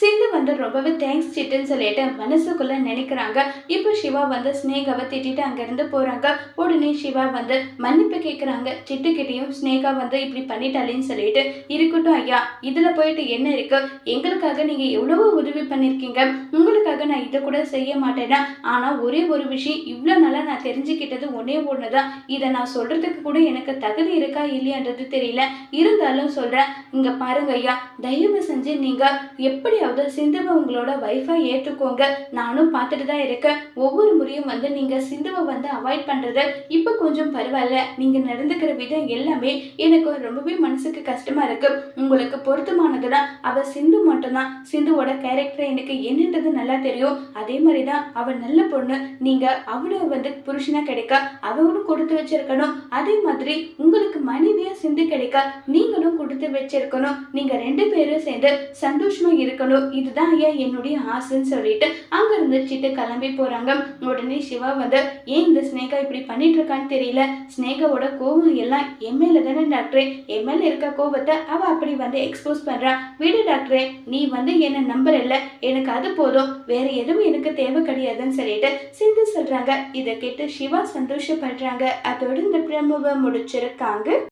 சிந்து வந்து ரொம்பவே தேங்க்ஸ் சிட்டுன்னு சொல்லிட்டு மனசுக்குள்ள நினைக்கிறாங்க. இப்போ சிவா வந்து ஸ்னேகாவை திட்டிட்டு அங்கிருந்து போறாங்க. உடனே சிவா வந்து மன்னிப்பு கேட்குறாங்க சிட்டுக்கிட்டையும் ஸ்னேகா வந்து இப்படி பண்ணிட்டாலேன்னு சொல்லிட்டு இருக்கட்டும் ஐயா இதுல போயிட்டு என்ன இருக்கு? எங்களுக்காக நீங்க எவ்வளவோ உதவி பண்ணியிருக்கீங்க உங்களுக்காக நான் இதை கூட செய்ய மாட்டேன்னா ஆனா ஒரே ஒரு விஷயம் இவ்வளோ நல்லா நான் தெரிஞ்சுக்கிட்டது ஒன்னே தான் இதை நான் சொல்றதுக்கு கூட எனக்கு தகுதி இருக்கா இல்லையான்றது தெரியல. இருந்தாலும் சொல்றேன் இங்கே பாருங்க ஐயா தயவு செஞ்சு நீங்கள் எப்படி எப்படியாவது சிந்துவை உங்களோட வைஃபா ஏற்றுக்கோங்க நானும் பார்த்துட்டு தான் இருக்கேன். ஒவ்வொரு முறையும் வந்து நீங்க சிந்துவை வந்து அவாய்ட் பண்றது இப்போ கொஞ்சம் பரவாயில்ல. நீங்க நடந்துக்கிற விதம் எல்லாமே எனக்கு ரொம்பவே மனசுக்கு கஷ்டமா இருக்கு. உங்களுக்கு பொருத்தமானதுன்னா அவ சிந்து மட்டும்தான். சிந்துவோட கேரக்டர் எனக்கு என்னன்றது நல்லா தெரியும். அதே மாதிரி தான் அவள் நல்ல பொண்ணு. நீங்க அவளை வந்து புருஷனா கிடைக்க அவளும் கொடுத்து வச்சிருக்கணும். அதே மாதிரி உங்களுக்கு மனைவியா சிந்து கிடைக்க நீங்களும் கொடுத்து வச்சிருக்கணும். நீங்க ரெண்டு பேரும் சேர்ந்து சந்தோஷமா இருக்கணும். இதுதான் ஐயா என்னுடைய ஆசைன்னு சொல்லிட்டு அங்க இருந்துச்சுட்டு சிட்டு கிளம்பி போறாங்க. உடனே சிவா வந்து ஏன் இந்த ஸ்னேகா இப்படி பண்ணிட்டு இருக்கான்னு தெரியல. ஸ்னேகாவோட கோவம் எல்லாம் எம்எல்ஏ தானே டாக்டரே. எம்எல்ஏ இருக்க கோவத்தை அவ அப்படி வந்து எக்ஸ்போஸ் பண்றா. விடு டாக்டரே நீ வந்து என்ன இல்லை எனக்கு அது போதும். வேற எதுவும் எனக்கு தேவை கிடையாதுன்னு சொல்லிட்டு சிந்து சொல்றாங்க. இதை கேட்டு சிவா சந்தோஷப்படுறாங்க. அதோட இந்த பிரமுவை முடிச்சிருக்காங்க